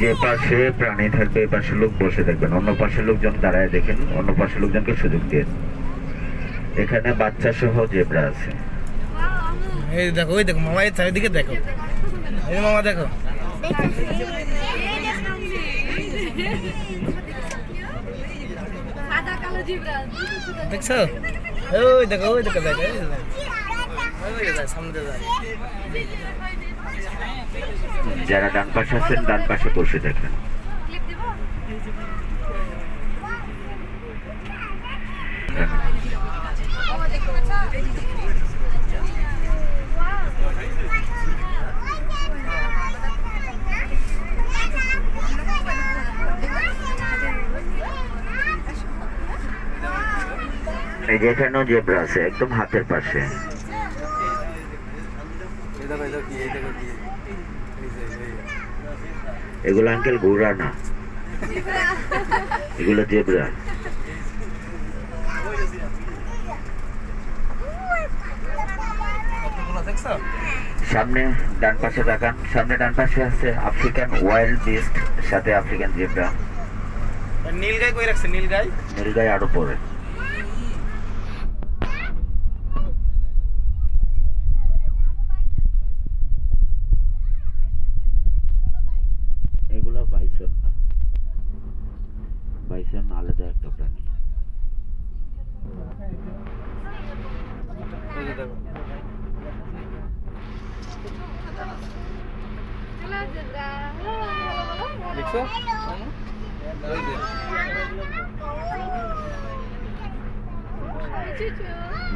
যে পাশে প্রাণী থাকবে পাশে লোক বসে থাকবেন অন্য পাশের লোকজন দাঁড়ায় দেখেন অন্য পাশের লোকজনকে সুযোগ দিয়ে। এখানে বাচ্চা সহ জেব্রা আছে। এই দেখো ওই দেখো মামা এই চারিদিকে দেখো। এই মামা দেখো। সাদা কালো জিব্রা দেখছ? ওই দেখো ওই দেখো দেখো। যারা ডান পাশে আছেন ডান পাশে বসে দেখেন। ক্লিপ দিব এই যে এখানেও জেব্রা আছে একদম হাতের পাশে। এগুলো আঙ্কেল ঘোড়া না। এগুলো জেব্রা সামনে ডান পাশে তাকান। সামনে ডান পাশে আছে আফ্রিকান ওয়াইল্ড বিস্ট সাথে আফ্রিকান জেব্রা আর নীল গাই কই রাখছে? নীল গাই? নীলগাই আরও পরে এগুলো বাইসন না বাইসন আলাদা একটা প্রাণী এই যে দেখো চুচু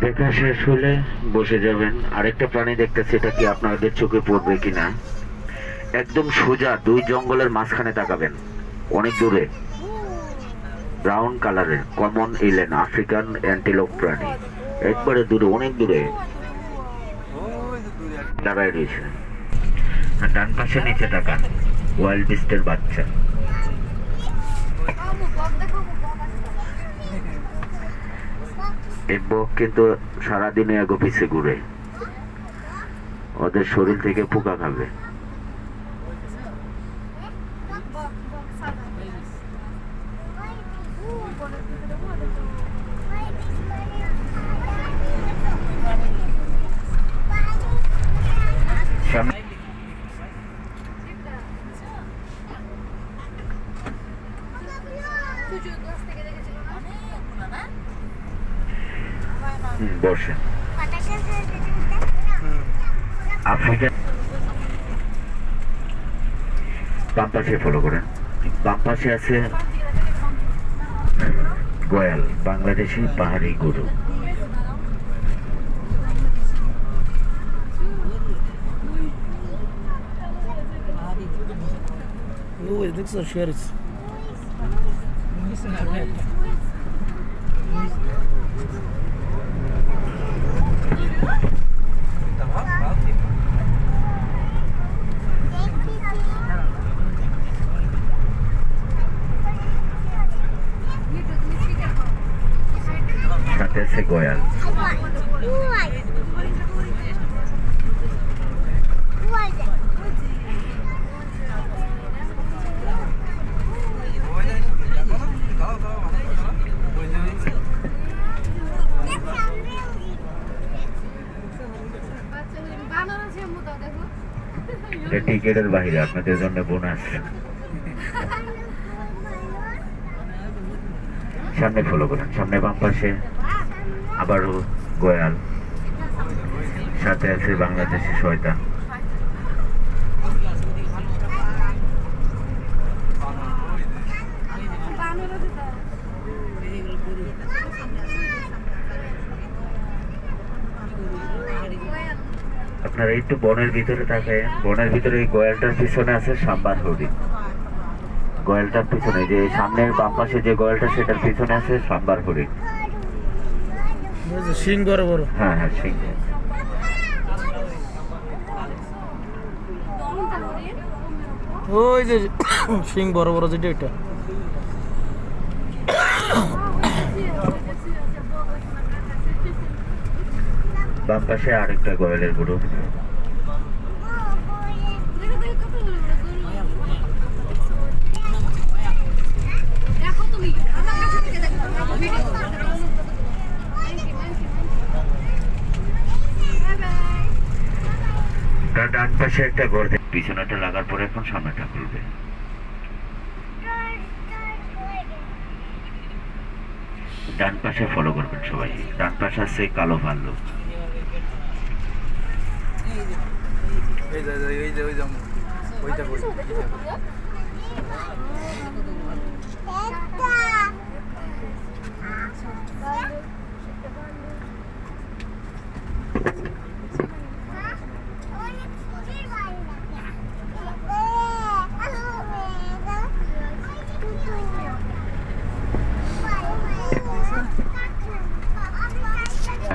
দেখা শেষ হলে বসে যাবেন। আরেকটা প্রাণী দেখতেছি এটা কি আপনাদের চোখে পড়বে কিনা? একদম সোজা দুই জঙ্গলের মাঝখানে তাকাবেন। অনেক দূরে। ব্রাউন কালারের কমন ইলেন আফ্রিকান অ্যান্টিলোপ প্রাণী। একবারে দূরে অনেক দূরে। দাঁড়ায় রয়েছে। আর ডান পাশে নিচে তাকান। ওয়াইল্ড বিস্টের বাচ্চা। এই কিন্তু সারাদিনে এগো পিছে ঘুরে। ওদের শরীর থেকে পোকা খাবে বক বক সাদা ও বড় দিকে বড় সামনে চুচু ক্লাস থেকে দেখেছিল না হুম, বসেন হুম আফ্রিকান বাম পাশে ফলো করেন। বাম পাশে আছে গয়াল বাংলাদেশি পাহাড়ি গরু। রয়েছে সাথে আছে এটা টিকেটের বাইরে আপনাদের জন্য বোনাস সামনে ফলো করেন সামনে বাম পাশে। আবারও গয়াল। সাথে আছে বাংলাদেশি শয়তান। বানর তো আপনারা একটু বনের ভিতরে থাকে বনের ভিতরে এই গয়ালটার পিছনে আছে সাম্বার হরিণ গয়ালটার পিছনে, যে সামনের বাম পাশে যে গয়ালটা, সেটার পিছনে আছে সাম্বার হরিণ শিং বড়। বড় হ্যাঁ হ্যাঁ সিংহ। ওই যে শিং বড় বড় যেটা ওইটা বাম পাশে আরেকটা গয়েলের গরু। দেখো তুমি আমার কাছে থেকে দেখো। ভিডিও পাশে একটা ঘর দেখ- পিছনেটা লাগার পরে এখন সামনেটা খুলবে। ডান পাশে ফলো করবেন সবাই। ডান পাশে আছে কালো ভাল্লুক। ওই যে ওই যে ওই যে ওইটা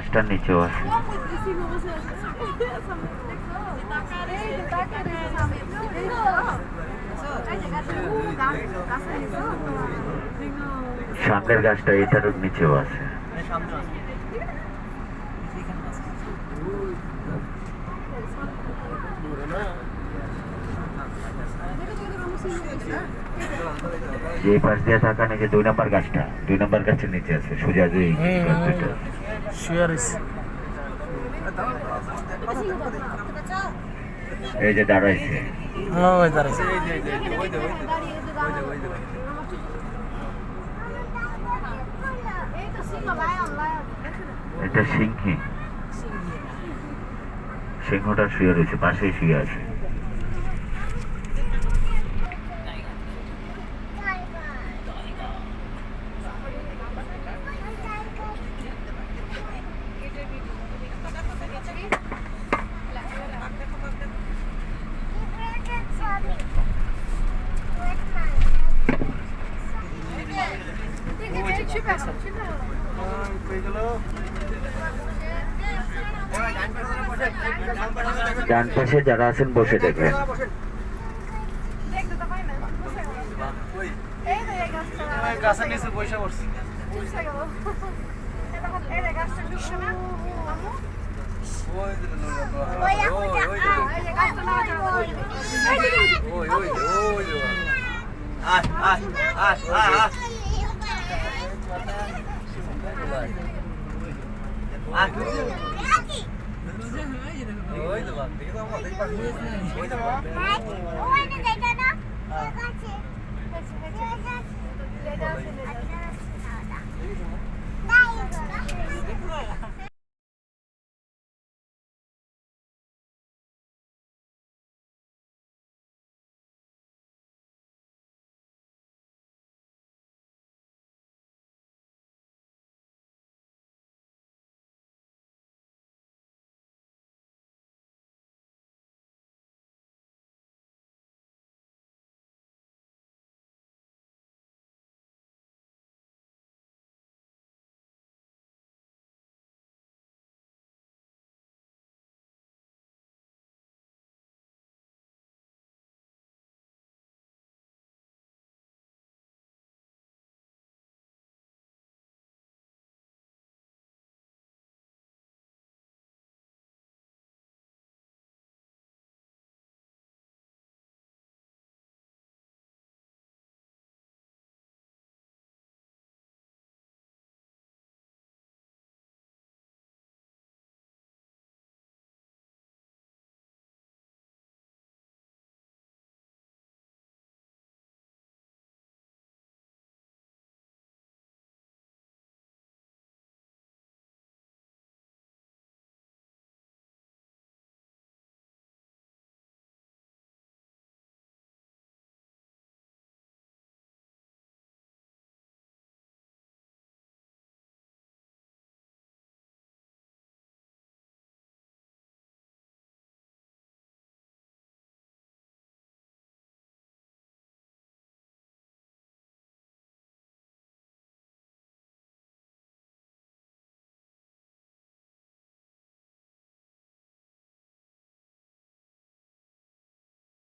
গাছটার নিচেও আছে সামনের গাছটা এটার নিচেও আছে। যে পাশ দিয়ে থাকা নাকি দুই নম্বর গাছটা? দুই নম্বর গাছের নিচে আছে সোজা যে এই গাছ দুইটা। শুয়ার এই যে দাঁড়াইছে ওই দাঁড়াইছে এটা সিংহি। সিংহটা শুয়ে রয়েছে পাশেই শুয়ে আছে। ডান পাশে যারা আছেন বসে দেখবেন গাছের নিচে পয়সা পড়ছে ওই যে ওই ওই ওই ওই ওই আয় আয় আয় আয় আয় ওই তো বাদ দেখে তো আমরা দেখতে পাচ্ছি ওই তো বাদ Dai,